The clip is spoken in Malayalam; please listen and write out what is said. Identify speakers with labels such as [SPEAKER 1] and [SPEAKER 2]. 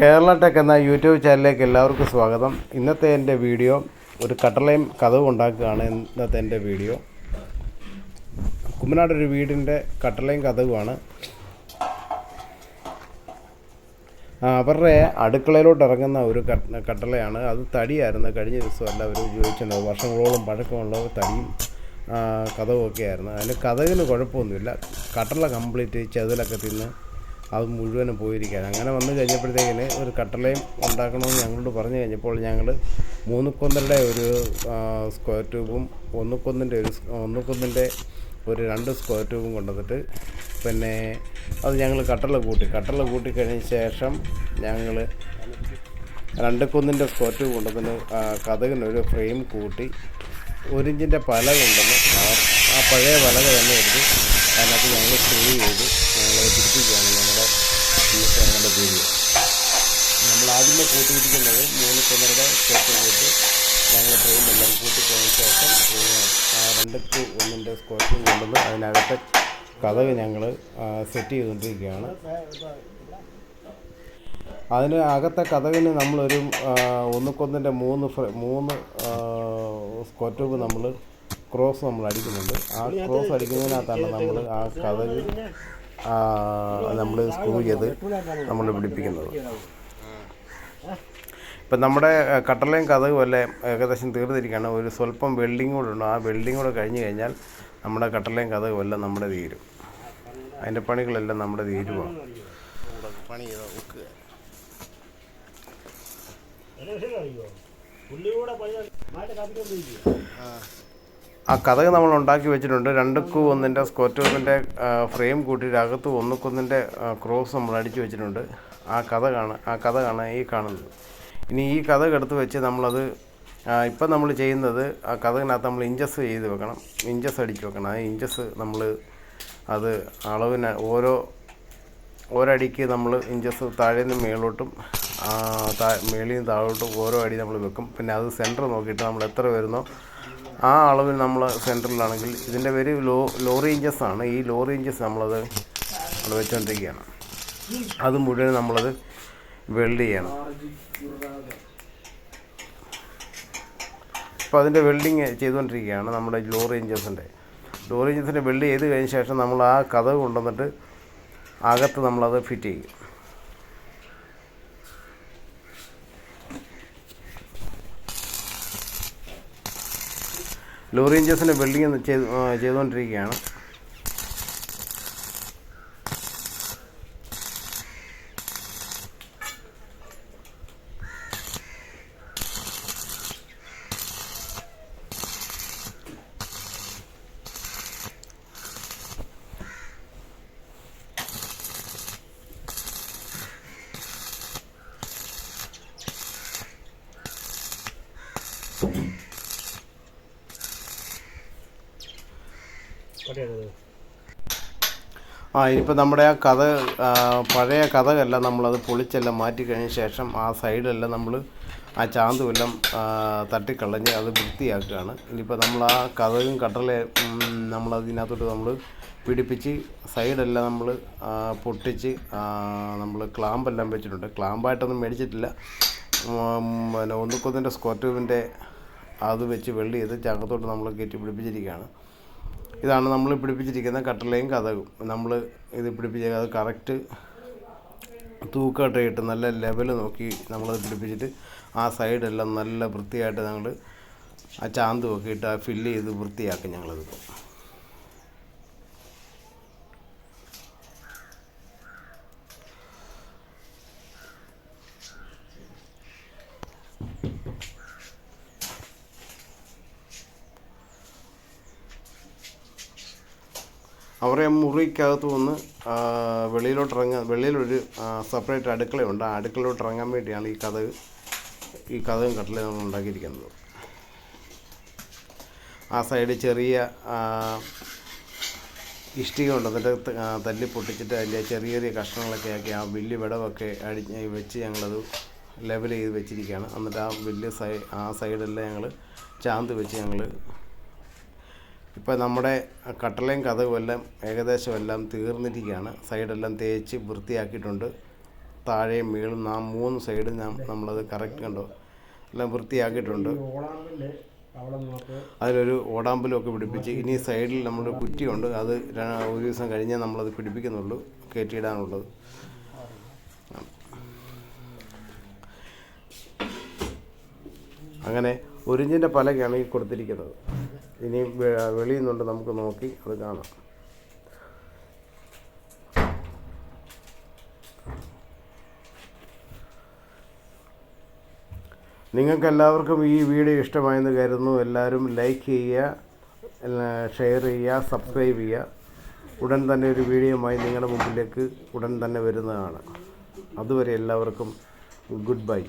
[SPEAKER 1] കേരള ടെക് എന്ന യൂട്യൂബ് ചാനലിലേക്ക് എല്ലാവർക്കും സ്വാഗതം. ഇന്നത്തെ എന്റെ വീഡിയോ ഒരു കട്ടളയും കഥവും ഉണ്ടാക്കുകയാണ് ഇന്നത്തെ എന്റെ വീഡിയോ. കുമ്മനാട് ഒരു വീടിന്റെ കട്ടളയും കഥവുമാണ്. അവരുടെ അടുക്കളയിലോട്ട് ഇറങ്ങുന്ന ഒരു കട്ട- കട്ടളയാണ്. അത് തടിയായിരുന്നു. കഴിഞ്ഞ ദിവസമല്ല അവർ ഉപയോഗിച്ചിട്ടുണ്ട് വർഷങ്ങളോളം പഴക്കമുള്ള തടിയും കഥവും ഒക്കെ ആയിരുന്നു അതിന് കഥകിന് കുഴപ്പമൊന്നുമില്ല. കട്ടള കംപ്ലീറ്റ് ചെതിലൊക്കെ തിന്ന് അത് മുഴുവനും പോയിരിക്കുകയാണ്. അങ്ങനെ വന്നു കഴിഞ്ഞപ്പോഴത്തേക്കിന് ഒരു കട്ടളയും ഉണ്ടാക്കണമെന്ന് ഞങ്ങളോട് പറഞ്ഞു കഴിഞ്ഞപ്പോൾ ഞങ്ങൾ മൂന്നുക്കൊന്നരുടെ ഒരു സ്ക്വയർ ട്യൂബും ഒന്നുക്കൊന്നിന്റെ ഒരു ഒന്നുക്കൊന്നിന്റെ ഒരു രണ്ട് സ്ക്വയർ ട്യൂബും കൊണ്ടുവന്നിട്ട് പിന്നെ അത് ഞങ്ങൾ കട്ടള കൂട്ടി. കട്ടള കൂട്ടി കഴിഞ്ഞ ശേഷം ഞങ്ങൾ രണ്ട് കുന്നിന്റെ സ്ക്വയർ ട്യൂബ് കൊണ്ടുവന്ന് കഥകിനൊരു ഫ്രെയിം കൂട്ടി. ഒരിഞ്ചിന്റെ പല കൊണ്ടുവന്ന് ആ പഴയ പലക തന്നെ എടുത്ത് ഞങ്ങൾ സ്ക്രൂ ചെയ്ത് ഞങ്ങളത് പിടിപ്പിക്കുകയാണ് ഇന്നത്തെ ഞങ്ങളുടെ വീഡിയോ നമ്മൾ ആദ്യമേ കൂട്ടിയിരിക്കുന്നത് മൂന്ന് കിണറുടെ സ്റ്റെപ്പ് കൂട്ടി ഫ്രെയിം എല്ലാം കൂട്ടി ശേഷം രണ്ട് ടു ഒന്നിന്റെ ട്യൂബ് കൊണ്ടുവന്ന് അതിനകത്തെ കഥവ് ഞങ്ങൾ സെറ്റ് ചെയ്തുകൊണ്ടിരിക്കുകയാണ്. അതിന് അകത്തെ കഥവിന് നമ്മളൊരു ഒന്നുക്കൊന്നിന്റെ മൂന്ന് മൂന്ന് സ്കോറ്റൂബ് നമ്മൾ ക്രോസ് നമ്മൾ അടിക്കുന്നുണ്ട്. ആ ക്രോസ് അടിക്കുന്നതിനകത്താണ് നമ്മൾ ആ കഥകൾ നമ്മൾ സ്ക്രൂ ചെയ്ത് നമ്മൾ പിടിപ്പിക്കുന്നത്. ഇപ്പം നമ്മുടെ കട്ടലയും കഥകും എല്ലാം ഏകദേശം തീർന്നിരിക്കുകയാണ്. ഒരു സ്വല്പം വെൽഡിങ് കൂടെ ഉണ്ട്. ആ വെൽഡിങ് കൂടെ കഴിഞ്ഞ് കഴിഞ്ഞാൽ നമ്മുടെ കട്ടളയും കഥകും എല്ലാം നമ്മുടെ തീരും. അതിന്റെ പണികളെല്ലാം നമ്മുടെ തീരുവാണ് പണി ചെയ്താൽ ആ കഥക് നമ്മൾ ഉണ്ടാക്കി വെച്ചിട്ടുണ്ട്. രണ്ടുക്കു ഒന്നിന്റെ സ്കോറ്റോപ്പിന്റെ ഫ്രെയിം കൂട്ടിയിട്ട് അകത്ത് ഒന്നുക്കൊന്നിന്റെ ക്രോസ് നമ്മൾ അടിച്ചു വെച്ചിട്ടുണ്ട്. ആ കഥ കാണാൻ ആ കഥ കാണാൻ ഈ കാണുന്നത്. ഇനി ഈ കഥക് എടുത്ത് വെച്ച് നമ്മളത് ഇപ്പം നമ്മൾ ചെയ്യുന്നത് ആ കഥകിനകത്ത് നമ്മൾ ഇഞ്ചസ് ചെയ്ത് വെക്കണം. ഇഞ്ചസ് അടിച്ച് വെക്കണം. ആ ഇഞ്ചസ് നമ്മൾ അത് അളവിന് ഓരോ ഒരടിക്ക് നമ്മൾ ഇഞ്ചസ് താഴെ നിന്ന് മേളോട്ടും താ- മേളിൽ നിന്ന് താഴോട്ടും ഓരോ അടി നമ്മൾ വെക്കും. പിന്നെ അത് സെന്റർ നോക്കിയിട്ട് നമ്മൾ എത്ര വരുന്നോ ആ അളവിൽ നമ്മൾ സെന്ററിലാണെങ്കിൽ ഇതിന്റെ പേര് ലോ ലോ റേഞ്ചസ് ആണ്. ഈ ലോ റേഞ്ചസ് നമ്മളത് നമ്മൾ വെച്ചുകൊണ്ടിരിക്കുകയാണ് അത് മുഴുവൻ നമ്മളത് വെൽഡ് ചെയ്യണം. അപ്പോൾ അതിന്റെ വെൽഡിങ് ചെയ്തുകൊണ്ടിരിക്കുകയാണ് നമ്മുടെ ലോ റേഞ്ചസിന്റെ. ലോ റേഞ്ചസിന്റെ വെൽഡ് ചെയ്ത് കഴിഞ്ഞ ശേഷം നമ്മൾ ആ കഥ കൊണ്ടുവന്നിട്ട് അകത്ത് നമ്മളത് ഫിറ്റ് ചെയ്യും. ലോറി ഇഞ്ചസിന്റെ വെൽഡിങ് ചെയ്ത് ചെയ്തുകൊണ്ടിരിക്കുകയാണ്. ആ ഇനിയിപ്പോൾ നമ്മുടെ ആ കഥ പഴയ കഥകെല്ലാം നമ്മളത് പൊളിച്ചെല്ലാം മാറ്റി കഴിഞ്ഞ ശേഷം ആ സൈഡെല്ലാം നമ്മൾ ആ ചാന്തുമെല്ലാം തട്ടിക്കളഞ്ഞ് അത് വൃത്തിയാക്കുകയാണ്. ഇനിയിപ്പോൾ നമ്മൾ ആ കഥകും കട്ടലെ നമ്മളതിനകത്തോട്ട് നമ്മൾ പിടിപ്പിച്ച് സൈഡെല്ലാം നമ്മൾ പൊട്ടിച്ച് നമ്മൾ ക്ലാമ്പെല്ലാം വെച്ചിട്ടുണ്ട്. ക്ലാമ്പായിട്ടൊന്നും മേടിച്ചിട്ടില്ല. പിന്നെ ഒന്നുക്കൊന്നിന്റെ സ്കോറ്റൂവിന്റെ അത് വെച്ച് വെള്ളി ചെയ്ത് ചകത്തോട്ട് നമ്മൾ കയറ്റി പിടിപ്പിച്ചിരിക്കുകയാണ്. ഇതാണ് നമ്മൾ പിടിപ്പിച്ചിരിക്കുന്ന കട്ടലയും കഥകും. നമ്മൾ ഇത് പിടിപ്പിച്ച അത് കറക്റ്റ് തൂക്കമായിട്ട് നല്ല ലെവൽ നോക്കി നമ്മളത് പിടിപ്പിച്ചിട്ട് ആ സൈഡെല്ലാം നല്ല വൃത്തിയായിട്ട് ഞങ്ങൾ ആ ചാന്തുമൊക്കെ ഇട്ട് ആ ഫില്ല് ചെയ്ത് വൃത്തിയാക്കും ഞങ്ങളത്. അവരെ മുറിക്കകത്ത് വന്ന് വെളിയിലോട്ട് ഇറങ്ങാൻ വെളിയിലൊരു സെപ്പറേറ്റ് അടുക്കളയുണ്ട്. ആ അടുക്കളയിലോട്ട് ഇറങ്ങാൻ വേണ്ടിയാണ് ഈ കഥ ഈ കഥയും കട്ടിലും നമ്മൾ ഉണ്ടാക്കിയിരിക്കുന്നത്. ആ സൈഡ് ചെറിയ ഇഷ്ടിക ഉണ്ട്. എന്നിട്ട് തല്ലി പൊട്ടിച്ചിട്ട് അതിന്റെ ചെറിയ ചെറിയ കഷ്ണങ്ങളൊക്കെ ആക്കി ആ വലിയ വിടവൊക്കെ അടി വെച്ച് ഞങ്ങളത് ലെവൽ ചെയ്ത് വെച്ചിരിക്കുകയാണ്. എന്നിട്ട് ആ വലിയ സൈ ആ സൈഡെല്ലാം ഞങ്ങൾ ചാന്ത് വെച്ച് ഞങ്ങൾ ഇപ്പോൾ നമ്മുടെ കട്ടളയും കഥകും എല്ലാം ഏകദേശം എല്ലാം തീർന്നിരിക്കുകയാണ് സൈഡെല്ലാം തേച്ച് വൃത്തിയാക്കിയിട്ടുണ്ട്. താഴെയും മേളും നാം മൂന്ന് സൈഡും നാം നമ്മളത് കറക്റ്റ് കണ്ടോ? എല്ലാം വൃത്തിയാക്കിയിട്ടുണ്ട്. അതിലൊരു ഓടാമ്പലമൊക്കെ പിടിപ്പിച്ച് ഇനി സൈഡിൽ നമ്മുടെ കുറ്റിയുണ്ട്. അത് ഒരു ദിവസം കഴിഞ്ഞാൽ നമ്മളത് പിടിപ്പിക്കുന്നുള്ളൂ കയറ്റിയിടാനുള്ളത്. അങ്ങനെ ഒരിഞ്ചിന്റെ പലകയാണ് ഈ കൊടുത്തിരിക്കുന്നത്. ഇനി വെളിയിൽ നിന്നുണ്ട് നമുക്ക് നോക്കി അത് കാണാം. നിങ്ങൾക്ക് എല്ലാവർക്കും ഈ വീഡിയോ ഇഷ്ടമായെന്ന് കരുതുന്നു. എല്ലാവരും ലൈക്ക് ചെയ്യുക ഷെയർ ചെയ്യുക സബ്സ്ക്രൈബ് ചെയ്യുക. ഉടൻ തന്നെ ഒരു വീഡിയോയുമായി നിങ്ങളുടെ മുമ്പിലേക്ക് ഉടൻ തന്നെ വരുന്നതാണ്. അതുവരെ എല്ലാവർക്കും ഗുഡ് ബൈ.